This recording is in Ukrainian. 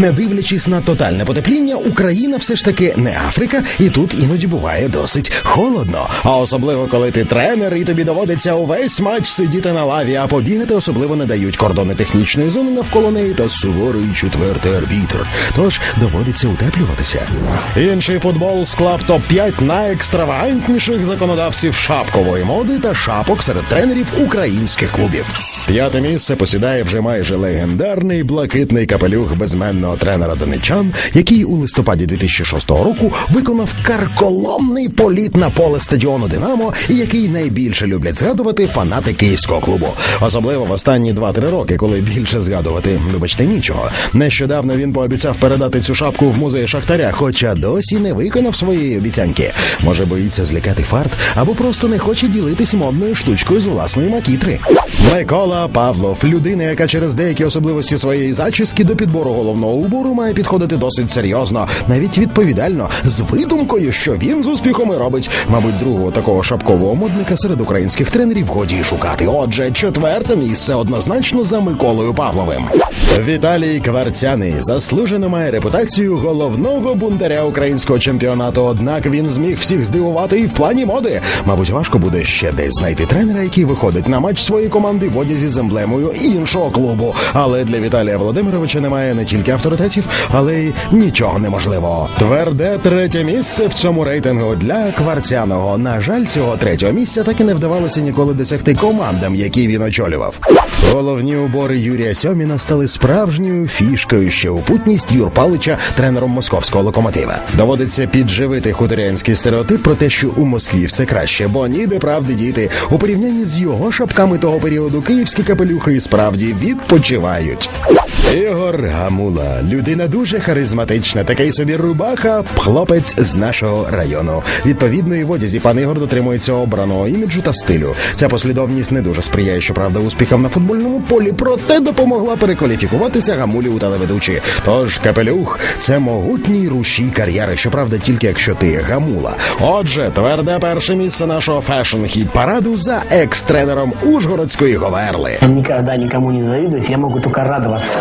Не дивлячись на тотальне потепління, Україна все ж таки не Африка, і тут іноді буває досить холодно. А особливо коли ти тренер, і тобі доводиться увесь матч сидіти на лаві, а побігати особливо не дають кордони технічної зони навколо неї та суворий четвертий арбітр. Тож доводиться утеплюватися. Інший футбол склав топ 5 найекстравагантніших законодавців шапкової моди та шапок серед тренерів українських клубів. П'яте місце посідає вже майже легендарний блакитний капелюх безменного тренера донечан, який у листопаді 2006 року виконав карколомний політ на поле стадіону Динамо, і який найбільше люблять згадувати фанати київського клубу. Особливо в останні 2-3 роки, коли більше згадувати, вибачте, нічого. Нещодавно він пообіцяв передати цю шапку в музей Шахтаря, хоча досі не виконав своєї обіцянки. Може, боїться злякати фарт або просто не хоче ділитись модною штучкою з власної макітри. Микола Павлов, людина, яка через деякі особливості своєї зачіски до підбору головного убору має підходити досить серйозно, навіть відповідально, з видумкою, що він з успіхом і робить. Мабуть, другого такого шапкового модника серед українських тренерів годі шукати. Отже, четверте місце однозначно за Миколою Павловим. Віталій Кварцяний заслужено має репутацію головного бунтаря українського чемпіонату. Однак він зміг всіх здивувати і в плані моди. Мабуть, важко буде ще десь знайти тренера, який виходить на матч своєї команди в одязі з емблемою іншого клубу. Але для Віталія Володимировича немає не тільки авторитетів, але й нічого неможливого. Тверде третє місце в цьому рейтингу для Кварцяного. На жаль, цього третього місця так і не вдавалося ніколи досягти командам, які він очолював. Головні убори Юрія Сьоміна стали справжньою фішкою ще у путність Юр Палича тренером московського локомотива. Доводиться підживити хуторянський стереотип про те, що у Москві все краще, бо ніде правди діти. У порівнянні з його шапками того періоду київські капелюхи справді відпочивають. Ігор Гамула, людина дуже харизматична, такий собі рубаха, хлопець з нашого району. Відповідно, і в одязі пан Ігор дотримується обраного іміджу та стилю. Ця послідовність не дуже сприяє, щоправда, успіхам на футбольному полі, проте допомогла перекваліфікуватися гамулі у телеведучі. Тож капелюх це могутній рушій кар'єри, щоправда, тільки якщо ти гамула. Отже, тверде перше місце нашого фешн хіт параду за екс-тренером Ужгородської Говерли. Никогда никому не завидуюсь, я могу только радоваться.